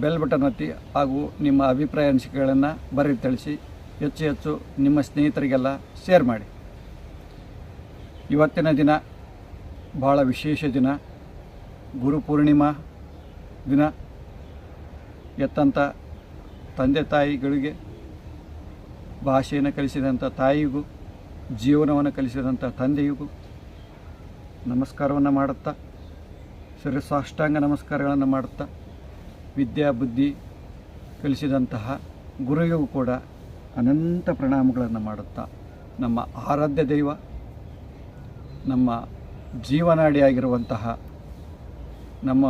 Bell button ಒತ್ತಿ ಹಾಗೂ ನಿಮ್ಮ ಅಭಿಪ್ರಾಯ ಅನಿಸಿಕೆಗಳನ್ನು ಬರೆದು ತಿಳಿಸಿ ಹೆಚ್ಚು ಹೆಚ್ಚು ನಿಮ್ಮ ಸ್ನೇಹಿತರಿಗೆಲ್ಲ ಶೇರ್ ಮಾಡಿ. ಇವತ್ತಿನ ದಿನ ಭಾಳ ವಿಶೇಷ ದಿನ. ಗುರು ಪೂರ್ಣಿಮಾ ದಿನ. ಎತ್ತಂಥ ತಂದೆ ತಾಯಿಗಳಿಗೆ ಭಾಷೆಯನ್ನು ಕಲಿಸಿದಂಥ ತಾಯಿಗೂ, ಜೀವನವನ್ನು ಕಲಿಸಿದಂಥ ತಂದೆಯಿಗೂ ನಮಸ್ಕಾರವನ್ನು ಮಾಡುತ್ತಾ ಶಿರಸಾಷ್ಟಾಂಗ ನಮಸ್ಕಾರಗಳನ್ನು ಮಾಡುತ್ತಾ ವಿದ್ಯಾ ಬುದ್ಧಿ ಕಲಿಸಿದಂತಹ ಗುರುವಿಗೂ ಕೂಡ ಅನಂತ ಪ್ರಣಾಮಗಳನ್ನು ಮಾಡುತ್ತಾ ನಮ್ಮ ಆರಾಧ್ಯ ದೈವ, ನಮ್ಮ ಜೀವನಾಡಿಯಾಗಿರುವಂತಹ ನಮ್ಮ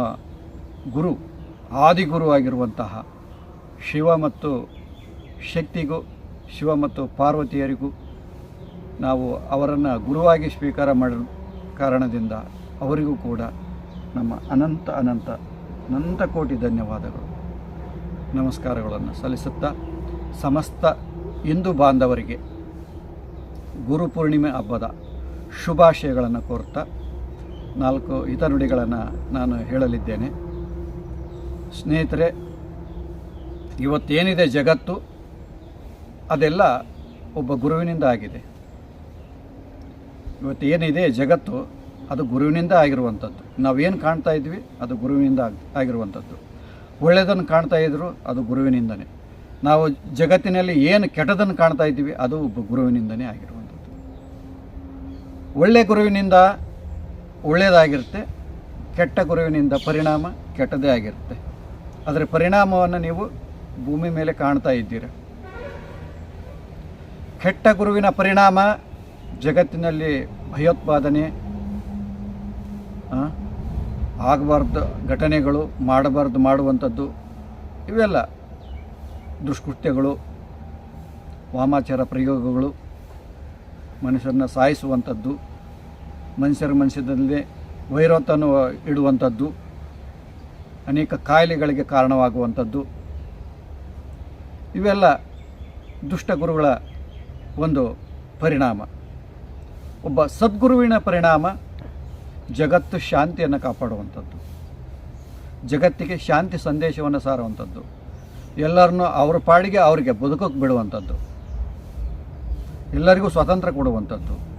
ಗುರು, ಆದಿಗುರು ಆಗಿರುವಂತಹ ಶಿವ ಮತ್ತು ಶಕ್ತಿಗೂ, ಶಿವ ಮತ್ತು ಪಾರ್ವತಿಯರಿಗೂ ನಾವು ಅವರನ್ನು ಗುರುವಾಗಿ ಸ್ವೀಕಾರ ಮಾಡಿದ ಕಾರಣದಿಂದ ಅವರಿಗೂ ಕೂಡ ನಮ್ಮ ಅನಂತ ಅನಂತ ಅನಂತ ಕೋಟಿ ಧನ್ಯವಾದಗಳು. ನಮಸ್ಕಾರಗಳನ್ನು ಸಲ್ಲಿಸುತ್ತಾ ಸಮಸ್ತ ಹಿಂದೂ ಬಾಂಧವರಿಗೆ ಗುರು ಪೂರ್ಣಿಮೆ ಹಬ್ಬದ ಶುಭಾಶಯಗಳನ್ನು ಕೋರ್ತಾ ನಾಲ್ಕು ಹಿತನುಡಿಗಳನ್ನು ನಾನು ಹೇಳಲಿದ್ದೇನೆ. ಸ್ನೇಹಿತರೆ, ಇವತ್ತೇನಿದೆ ಜಗತ್ತು? ಅದೆಲ್ಲ ಒಬ್ಬ ಗುರುವಿನಿಂದ ಆಗಿದೆ. ಇವತ್ತೇನಿದೆ ಜಗತ್ತು? ಅದು ಗುರುವಿನಿಂದ ಆಗಿರುವಂಥದ್ದು. ನಾವೇನು ಕಾಣ್ತಾ ಇದ್ವಿ, ಅದು ಗುರುವಿನಿಂದ ಆಗ್, ಆಗಿರುವಂಥದ್ದು. ಒಳ್ಳೆಯದನ್ನು ಕಾಣ್ತಾ ಇದ್ದರು ಅದು ಗುರುವಿನಿಂದನೇ. ನಾವು ಜಗತ್ತಿನಲ್ಲಿ ಏನು ಕೆಟ್ಟದನ್ನು ಕಾಣ್ತಾ ಇದ್ದೀವಿ, ಅದು ಒಬ್ಬ ಗುರುವಿನಿಂದನೇ ಆಗಿರುವಂಥದ್ದು. ಒಳ್ಳೆಯ ಗುರುವಿನಿಂದ ಒಳ್ಳೆಯದಾಗಿರುತ್ತೆ ಕೆಟ್ಟ ಗುರುವಿನಿಂದ ಪರಿಣಾಮ ಕೆಟ್ಟದೇ ಆಗಿರುತ್ತೆ. ಅದರ ಪರಿಣಾಮವನ್ನು ನೀವು ಭೂಮಿ ಮೇಲೆ ಕಾಣ್ತಾ ಇದ್ದೀರ? ಕೆಟ್ಟ ಗುರುವಿನ ಪರಿಣಾಮ ಜಗತ್ತಿನಲ್ಲಿ ಭಯೋತ್ಪಾದನೆ ಆಗಬಾರ್ದು ಘಟನೆಗಳು ಮಾಡಬಾರ್ದು ಮಾಡುವಂಥದ್ದು ಇವೆಲ್ಲ ದುಷ್ಕೃತ್ಯಗಳು, ವಾಮಾಚಾರ ಪ್ರಯೋಗಗಳು, ಮನುಷ್ಯರನ್ನ ಸಾಯಿಸುವಂಥದ್ದು, ಮನುಷ್ಯರ ಮನುಷ್ಯದಲ್ಲಿ ವೈರತ್ವವನ್ನು ಇಡುವಂಥದ್ದು, ಅನೇಕ ಕಾಯಿಲೆಗಳಿಗೆ ಕಾರಣವಾಗುವಂಥದ್ದು. ಇವೆಲ್ಲ ದುಷ್ಟ ಗುರುಗಳ ಒಂದು ಪರಿಣಾಮ. ಒಬ್ಬ ಸದ್ಗುರುವಿನ ಪರಿಣಾಮ ಜಗತ್ತು ಶಾಂತಿಯನ್ನು ಕಾಪಾಡುವಂಥದ್ದು. ಜಗತ್ತಿಗೆ ಶಾಂತಿ ಸಂದೇಶವನ್ನು ಸಾರುವಂಥದ್ದು. ಎಲ್ಲರನ್ನೂ ಅವ್ರ ಪಾಡಿಗೆ ಅವರಿಗೆ ಬದುಕೋಕೆ ಬಿಡುವಂಥದ್ದು. ಎಲ್ಲರಿಗೂ ಸ್ವಾತಂತ್ರ್ಯ ಕೊಡುವಂಥದ್ದು.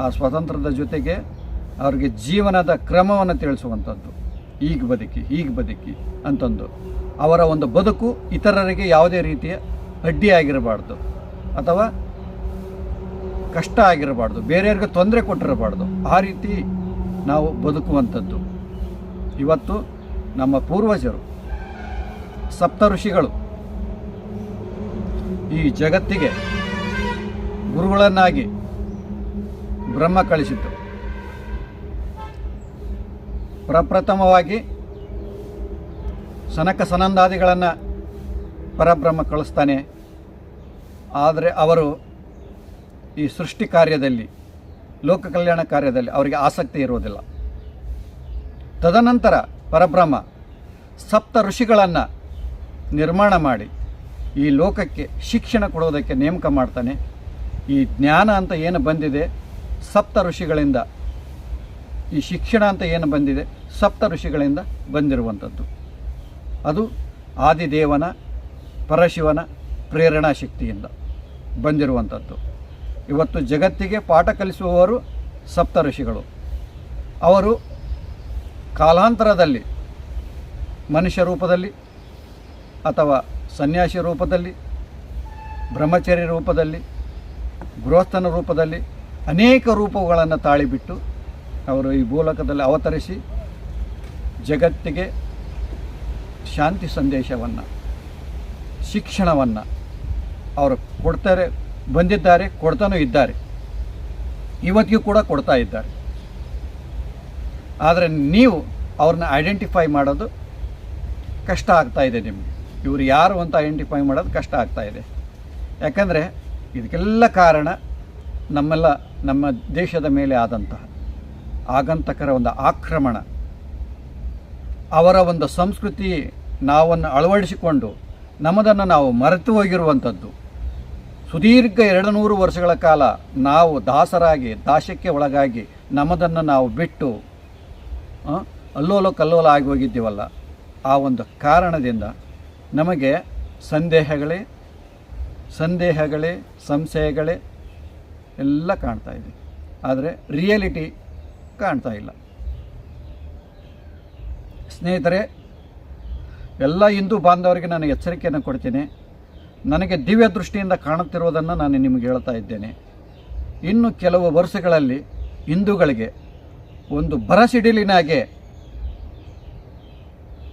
ಆ ಸ್ವಾತಂತ್ರ್ಯದ ಜೊತೆಗೆ ಅವರಿಗೆ ಜೀವನದ ಕ್ರಮವನ್ನು ತಿಳಿಸುವಂಥದ್ದು. ಈಗ ಬದುಕಿ ಈಗ ಬದುಕಿ ಅಂತಂದು. ಅವರ ಒಂದು ಬದುಕು ಇತರರಿಗೆ ಯಾವುದೇ ರೀತಿಯ ಅಡ್ಡಿಯಾಗಿರಬಾರ್ದು ಅಥವಾ ಕಷ್ಟ ಆಗಿರಬಾರ್ದು. ಬೇರೆಯವ್ರಿಗೆ ತೊಂದರೆ ಕೊಟ್ಟಿರಬಾರ್ದು. ಆ ರೀತಿ ನಾವು ಬದುಕುವಂಥದ್ದು. ಇವತ್ತು ನಮ್ಮ ಪೂರ್ವಜರು, ಸಪ್ತ ಋಷಿಗಳು ಈ ಜಗತ್ತಿಗೆ ಗುರುಗಳನ್ನಾಗಿ ಬ್ರಹ್ಮ ಕಳಿಸಿದ್ದು. ಪ್ರಪ್ರಥಮವಾಗಿ ಸನಕ ಸನಂದಾದಿಗಳನ್ನು ಪರಬ್ರಹ್ಮ ಕಳಿಸ್ತಾನೆ. ಆದರೆ ಅವರು ಈ ಸೃಷ್ಟಿ ಕಾರ್ಯದಲ್ಲಿ ಲೋಕ ಕಲ್ಯಾಣ ಕಾರ್ಯದಲ್ಲಿ ಅವರಿಗೆ ಆಸಕ್ತಿ ಇರುವುದಿಲ್ಲ. ತದನಂತರ ಪರಬ್ರಹ್ಮ ಸಪ್ತ ಋಷಿಗಳನ್ನು ನಿರ್ಮಾಣ ಮಾಡಿ ಈ ಲೋಕಕ್ಕೆ ಶಿಕ್ಷಣ ಕೊಡೋದಕ್ಕೆ ನೇಮಕ ಮಾಡ್ತಾನೆ. ಈ ಜ್ಞಾನ ಅಂತ ಏನು ಬಂದಿದೆ? ಸಪ್ತ ಋಷಿಗಳಿಂದ ಈ ಶಿಕ್ಷಣ ಅಂತ ಏನು ಬಂದಿದೆ? ಸಪ್ತ ಋಷಿಗಳಿಂದ ಬಂದಿರುವಂಥದ್ದು. ಅದು ಆದಿದೇವನ, ಪರಶಿವನ ಪ್ರೇರಣಾ ಶಕ್ತಿಯಿಂದ ಬಂದಿರುವಂಥದ್ದು. ಇವತ್ತು ಜಗತ್ತಿಗೆ ಪಾಠ ಕಲಿಸುವವರು ಸಪ್ತ ಋಷಿಗಳು. ಅವರು ಕಾಲಾಂತರದಲ್ಲಿ ಮನುಷ್ಯ ರೂಪದಲ್ಲಿ ಅಥವಾ ಸನ್ಯಾಸಿ ರೂಪದಲ್ಲಿ, ಬ್ರಹ್ಮಚರ್ಯ ರೂಪದಲ್ಲಿ, ಗೃಹಸ್ಥನ ರೂಪದಲ್ಲಿ ಅನೇಕ ರೂಪಗಳನ್ನು ತಾಳಿಬಿಟ್ಟು ಅವರು ಈ ಭೂಲೋಕದಲ್ಲಿ ಅವತರಿಸಿ ಜಗತ್ತಿಗೆ ಶಾಂತಿ ಸಂದೇಶವನ್ನು, ಶಿಕ್ಷಣವನ್ನು ಅವರು ಕೊಡ್ತಾರೆ. ಬಂದಿದ್ದಾರೆ, ಕೊಡ್ತಾನೂ ಇದ್ದಾರೆ. ಇವತ್ತಿಗೂ ಕೂಡ ಕೊಡ್ತಾ ಇದ್ದಾರೆ. ಆದರೆ ನೀವು ಅವ್ರನ್ನ ಐಡೆಂಟಿಫೈ ಮಾಡೋದು ಕಷ್ಟ ಆಗ್ತಾ ಇದೆ ನಿಮಗೆ. ಇವರು ಯಾರು ಅಂತ ಐಡೆಂಟಿಫೈ ಮಾಡೋದು ಕಷ್ಟ ಆಗ್ತಾ ಇದೆ. ಯಾಕಂದರೆ ಇದಕ್ಕೆಲ್ಲ ಕಾರಣ ನಮ್ಮೆಲ್ಲ, ನಮ್ಮ ದೇಶದ ಮೇಲೆ ಆದಂತಹ ಆಗಂತಕರ ಒಂದು ಆಕ್ರಮಣ. ಅವರ ಒಂದು ಸಂಸ್ಕೃತಿ ನಾವನ್ನು ಅಳವಡಿಸಿಕೊಂಡು ನಮ್ಮದನ್ನು ನಾವು ಮರೆತು ಹೋಗಿರುವಂಥದ್ದು. ಸುದೀರ್ಘ ಎರಡು ನೂರು ವರ್ಷಗಳ ಕಾಲ ನಾವು ದಾಸರಾಗಿ ದಾಶಕ್ಕೆ ಒಳಗಾಗಿ ನಮ್ಮದನ್ನು ನಾವು ಬಿಟ್ಟು ಅಲ್ಲೋಲೋ ಕಲ್ಲೋಲ ಆಗಿ ಹೋಗಿದ್ದೀವಲ್ಲ, ಆ ಒಂದು ಕಾರಣದಿಂದ ನಮಗೆ ಸಂದೇಹಗಳೇ ಸಂದೇಹಗಳೇ, ಸಂಶಯಗಳೇ ಎಲ್ಲ ಕಾಣ್ತಾ ಇದೆ. ಆದರೆ ರಿಯಾಲಿಟಿ ಕಾಣ್ತಾ ಇಲ್ಲ. ಸ್ನೇಹಿತರೆ, ಎಲ್ಲ ಹಿಂದೂ ಬಾಂಧವರಿಗೆ ನಾನು ಎಚ್ಚರಿಕೆಯನ್ನು ಕೊಡ್ತೀನಿ. ನನಗೆ ದಿವ್ಯ ದೃಷ್ಟಿಯಿಂದ ಕಾಣುತ್ತಿರುವುದನ್ನು ನಾನು ನಿಮಗೆ ಹೇಳ್ತಾ ಇದ್ದೇನೆ. ಇನ್ನು ಕೆಲವು ವರ್ಷಗಳಲ್ಲಿ ಹಿಂದೂಗಳಿಗೆ ಒಂದು ಬರಸಿಡಿಲಿನಾಗೆ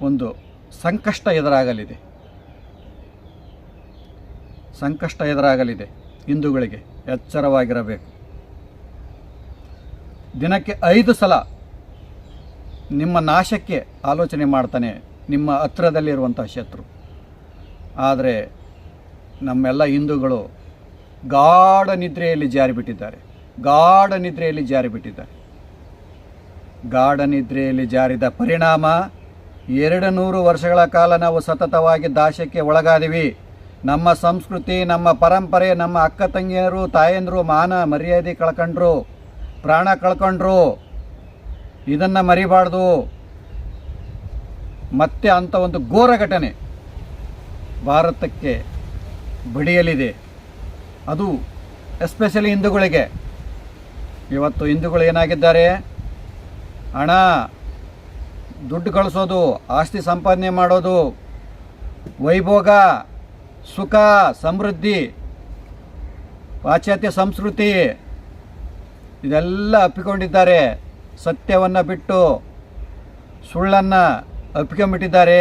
ಒಂದು ಸಂಕಷ್ಟ ಎದುರಾಗಲಿದೆ. ಸಂಕಷ್ಟ ಎದುರಾಗಲಿದೆ ಹಿಂದೂಗಳಿಗೆ, ಎಚ್ಚರವಾಗಿರಬೇಕು. ದಿನಕ್ಕೆ ಐದು ಸಲ ನಿಮ್ಮ ನಾಶಕ್ಕೆ ಆಲೋಚನೆ ಮಾಡ್ತಾನೆ ನಿಮ್ಮ ಹತ್ತಿರದಲ್ಲಿರುವಂಥ ಶತ್ರು. ಆದರೆ ನಮ್ಮೆಲ್ಲ ಹಿಂದೂಗಳು ಗಾಢ ನಿದ್ರೆಯಲ್ಲಿ ಜಾರಿಬಿಟ್ಟಿದ್ದಾರೆ. ಗಾಢ ನಿದ್ರೆಯಲ್ಲಿ ಜಾರಿಬಿಟ್ಟಿದ್ದಾರೆ. ಗಾಢ ನಿದ್ರೆಯಲ್ಲಿ ಜಾರಿದ ಪರಿಣಾಮ ಎರಡು ನೂರು ವರ್ಷಗಳ ಕಾಲ ನಾವು ಸತತವಾಗಿ ದಾಶಕ್ಕೆ ಒಳಗಾದಿವಿ. ನಮ್ಮ ಸಂಸ್ಕೃತಿ, ನಮ್ಮ ಪರಂಪರೆ, ನಮ್ಮ ಅಕ್ಕ ತಂಗಿಯರು, ತಾಯಂದರು, ಮಾನ ಮರ್ಯಾದೆ ಕಳ್ಕೊಂಡ್ರು, ಪ್ರಾಣ ಕಳ್ಕೊಂಡ್ರು. ಇದನ್ನು ಮರಿಬಾರ್ದು. ಮತ್ತೆ ಅಂಥ ಒಂದು ಘೋರ ಘಟನೆ. ಭಾರತಕ್ಕೆ ಬಡಿಯಲಿದೆ. ಅದು ಎಸ್ಪೆಷಲಿ ಹಿಂದೂಗಳಿಗೆ. ಇವತ್ತು ಹಿಂದೂಗಳು ಏನಾಗಿದ್ದಾರೆ? ಹಣ ದುಡ್ಡು ಕಳಿಸೋದು, ಆಸ್ತಿ ಸಂಪಾದನೆ ಮಾಡೋದು, ವೈಭೋಗ, ಸುಖ, ಸಮೃದ್ಧಿ, ಪಾಶ್ಚಾತ್ಯ ಸಂಸ್ಕೃತಿ, ಇದೆಲ್ಲ ಅಪ್ಪಿಕೊಂಡಿದ್ದಾರೆ. ಸತ್ಯವನ್ನು ಬಿಟ್ಟು ಸುಳ್ಳನ್ನು ಅಪ್ಪಿಕೊಂಬಿಟ್ಟಿದ್ದಾರೆ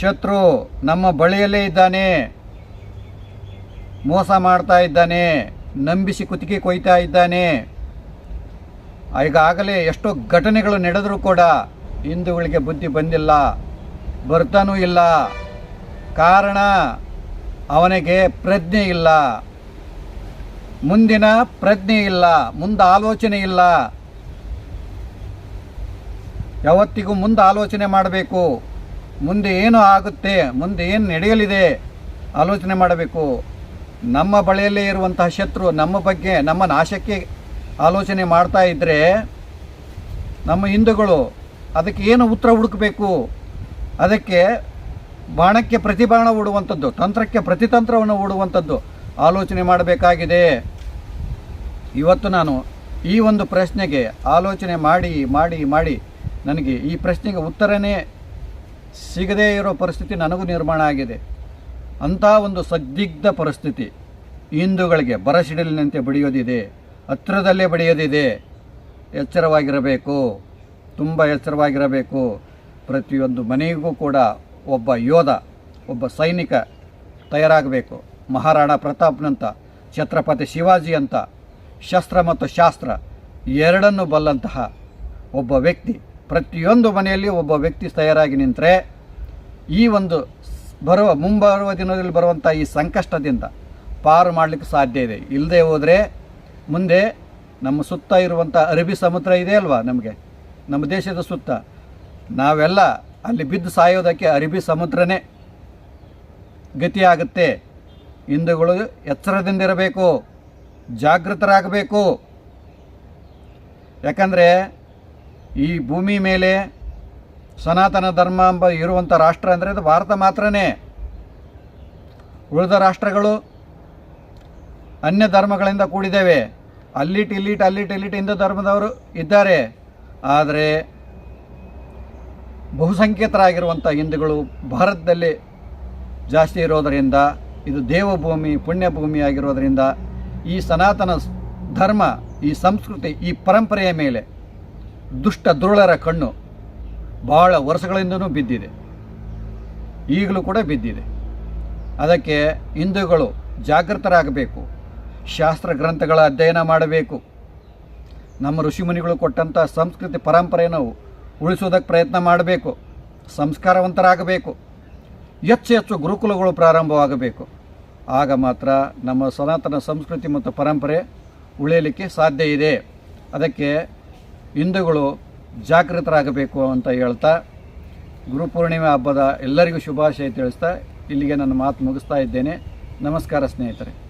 ಶತ್ರು ನಮ್ಮ ಬಳಿಯಲ್ಲೇ ಇದ್ದಾನೆ. ಮೋಸ ಮಾಡ್ತಾ ಇದ್ದಾನೆ. ನಂಬಿಸಿ ಕುತ್ತಿಗೆ ಕೊಯ್ತಾ ಇದ್ದಾನೆ. ಈಗಾಗಲೇ ಎಷ್ಟೋ ಘಟನೆಗಳು ನಡೆದರೂ ಕೂಡ ಹಿಂದೂಗಳಿಗೆ ಬುದ್ಧಿ ಬಂದಿಲ್ಲ. ಬರ್ತಾನೂ ಇಲ್ಲ. ಕಾರಣ ಅವನಿಗೆ ಪ್ರಜ್ಞೆ ಇಲ್ಲ. ಮುಂದಿನ ಪ್ರಜ್ಞೆ ಇಲ್ಲ. ಮುಂದೆ ಆಲೋಚನೆ ಇಲ್ಲ. ಯಾವತ್ತಿಗೂ ಮುಂದೆ ಆಲೋಚನೆ ಮಾಡಬೇಕು. ಮುಂದೆ ಏನು ಆಗುತ್ತೆ, ಮುಂದೆ ಏನು ನಡೆಯಲಿದೆ ಆಲೋಚನೆ ಮಾಡಬೇಕು. ನಮ್ಮ ಬಳಿಯಲ್ಲೇ ಇರುವಂತಹ ಶತ್ರು ನಮ್ಮ ಬಗ್ಗೆ ನಮ್ಮ ನಾಶಕ್ಕೆ ಆಲೋಚನೆ ಮಾಡ್ತಾ ಇದ್ದರೆ ನಮ್ಮ ಹಿಂದೂಗಳು ಅದಕ್ಕೆ ಏನು ಉತ್ತರ ಹುಡುಕಬೇಕು? ಅದಕ್ಕೆ ಬಾಣಕ್ಕೆ ಪ್ರತಿಬಾಣ ಹೂಡುವಂಥದ್ದು, ತಂತ್ರಕ್ಕೆ ಪ್ರತಿತಂತ್ರವನ್ನು ಹೂಡುವಂಥದ್ದು ಆಲೋಚನೆ ಮಾಡಬೇಕಾಗಿದೆ. ಇವತ್ತು ನಾನು ಈ ಒಂದು ಪ್ರಶ್ನೆಗೆ ಆಲೋಚನೆ ಮಾಡಿ ಮಾಡಿ ಮಾಡಿ ನನಗೆ ಈ ಪ್ರಶ್ನೆಗೆ ಉತ್ತರನೇ ಸಿಗದೇ ಇರೋ ಪರಿಸ್ಥಿತಿ ನನಗೂ ನಿರ್ಮಾಣ ಆಗಿದೆ. ಅಂಥ ಒಂದು ಸದ್ದಿಗ್ಧ ಪರಿಸ್ಥಿತಿ ಹಿಂದೂಗಳಿಗೆ ಬರಸಿಡಲಿನಂತೆ ಬಡಿಯೋದಿದೆ ಹತ್ತಿರದಲ್ಲೇ ಬಡಿಯೋದಿದೆ. ಎಚ್ಚರವಾಗಿರಬೇಕು, ತುಂಬ ಎಚ್ಚರವಾಗಿರಬೇಕು. ಪ್ರತಿಯೊಂದು ಮನೆಗೂ ಕೂಡ ಒಬ್ಬ ಯೋಧ, ಒಬ್ಬ ಸೈನಿಕ ತಯಾರಾಗಬೇಕು. ಮಹಾರಾಣ ಪ್ರತಾಪ್ನಂತ, ಛತ್ರಪತಿ ಶಿವಾಜಿ ಅಂತ ಶಸ್ತ್ರ ಮತ್ತು ಶಾಸ್ತ್ರ ಎರಡನ್ನು ಬಲ್ಲಂತಹ ಒಬ್ಬ ವ್ಯಕ್ತಿ ಪ್ರತಿಯೊಂದು ಮನೆಯಲ್ಲಿ ಒಬ್ಬ ವ್ಯಕ್ತಿ ತಯಾರಾಗಿ ನಿಂತರೆ ಈ ಒಂದು ಬರುವ ಮುಂಬರುವ ದಿನದಲ್ಲಿ ಬರುವಂಥ ಈ ಸಂಕಷ್ಟದಿಂದ ಪಾರು ಮಾಡಲಿಕ್ಕೆ ಸಾಧ್ಯ ಇದೆ. ಇಲ್ಲದೆ ಹೋದರೆ ಮುಂದೆ ನಮ್ಮ ಸುತ್ತ ಇರುವಂಥ ಅರಬ್ಬಿ ಸಮುದ್ರ ಇದೆ ಅಲ್ವಾ ನಮಗೆ? ನಮ್ಮ ದೇಶದ ಸುತ್ತ. ನಾವೆಲ್ಲ ಅಲ್ಲಿ ಬಿದ್ದು ಸಾಯೋದಕ್ಕೆ ಅರಬ್ಬಿ ಸಮುದ್ರನೇ ಗತಿಯಾಗುತ್ತೆ. ಹಿಂದೂಗಳು ಎಚ್ಚರದಿಂದಿರಬೇಕು, ಜಾಗೃತರಾಗಬೇಕು. ಯಾಕಂದರೆ ಈ ಭೂಮಿ ಮೇಲೆ ಸನಾತನ ಧರ್ಮ ಎಂಬ ಇರುವಂಥ ರಾಷ್ಟ್ರ ಅಂದರೆ ಅದು ಭಾರತ ಮಾತ್ರನೇ. ಉಳಿದ ರಾಷ್ಟ್ರಗಳು ಅನ್ಯ ಧರ್ಮಗಳಿಂದ ಕೂಡಿದ್ದೇವೆ. ಅಲ್ಲಿಟ್ ಇಲ್ಲಿಟ್ ಅಲ್ಲಿಟ್ ಇಲ್ಲಿಟ್ ಹಿಂದೂ ಧರ್ಮದವರು ಇದ್ದಾರೆ. ಆದರೆ ಬಹುಸಂಖ್ಯಾತರಾಗಿರುವಂಥ ಹಿಂದೂಗಳು ಭಾರತದಲ್ಲಿ ಜಾಸ್ತಿ ಇರೋದರಿಂದ, ಇದು ದೇವಭೂಮಿ, ಪುಣ್ಯಭೂಮಿ ಆಗಿರೋದರಿಂದ ಈ ಸನಾತನ ಧರ್ಮ, ಈ ಸಂಸ್ಕೃತಿ, ಈ ಪರಂಪರೆಯ ಮೇಲೆ ದುಷ್ಟ ದುರುಳರ ಕಣ್ಣು ಭಾಳ ವರ್ಷಗಳಿಂದನೂ ಬಿದ್ದಿದೆ. ಈಗಲೂ ಕೂಡ ಬಿದ್ದಿದೆ. ಅದಕ್ಕೆ ಹಿಂದೂಗಳು ಜಾಗೃತರಾಗಬೇಕು. ಶಾಸ್ತ್ರ ಗ್ರಂಥಗಳ ಅಧ್ಯಯನ ಮಾಡಬೇಕು. ನಮ್ಮ ಋಷಿಮುನಿಗಳು ಕೊಟ್ಟಂಥ ಸಂಸ್ಕೃತಿ ಪರಂಪರೆಯನ್ನು ಉಳಿಸೋದಕ್ಕೆ ಪ್ರಯತ್ನ ಮಾಡಬೇಕು. ಸಂಸ್ಕಾರವಂತರಾಗಬೇಕು. ಹೆಚ್ಚು ಹೆಚ್ಚು ಗುರುಕುಲಗಳು ಪ್ರಾರಂಭವಾಗಬೇಕು. ಆಗ ಮಾತ್ರ ನಮ್ಮ ಸನಾತನ ಸಂಸ್ಕೃತಿ ಮತ್ತು ಪರಂಪರೆ ಉಳಿಯಲಿಕ್ಕೆ ಸಾಧ್ಯ ಇದೆ. ಅದಕ್ಕೆ ಹಿಂದೂಗಳು ಜಾಗೃತರಾಗಬೇಕು ಅಂತ ಹೇಳ್ತಾ ಗುರುಪೂರ್ಣಿಮೆ ಹಬ್ಬದ ಎಲ್ಲರಿಗೂ ಶುಭಾಶಯ ತಿಳಿಸ್ತಾ ಇಲ್ಲಿಗೆ ನನ್ನ ಮಾತು ಮುಗಿಸ್ತಾ ಇದ್ದೇನೆ. ನಮಸ್ಕಾರ ಸ್ನೇಹಿತರೆ.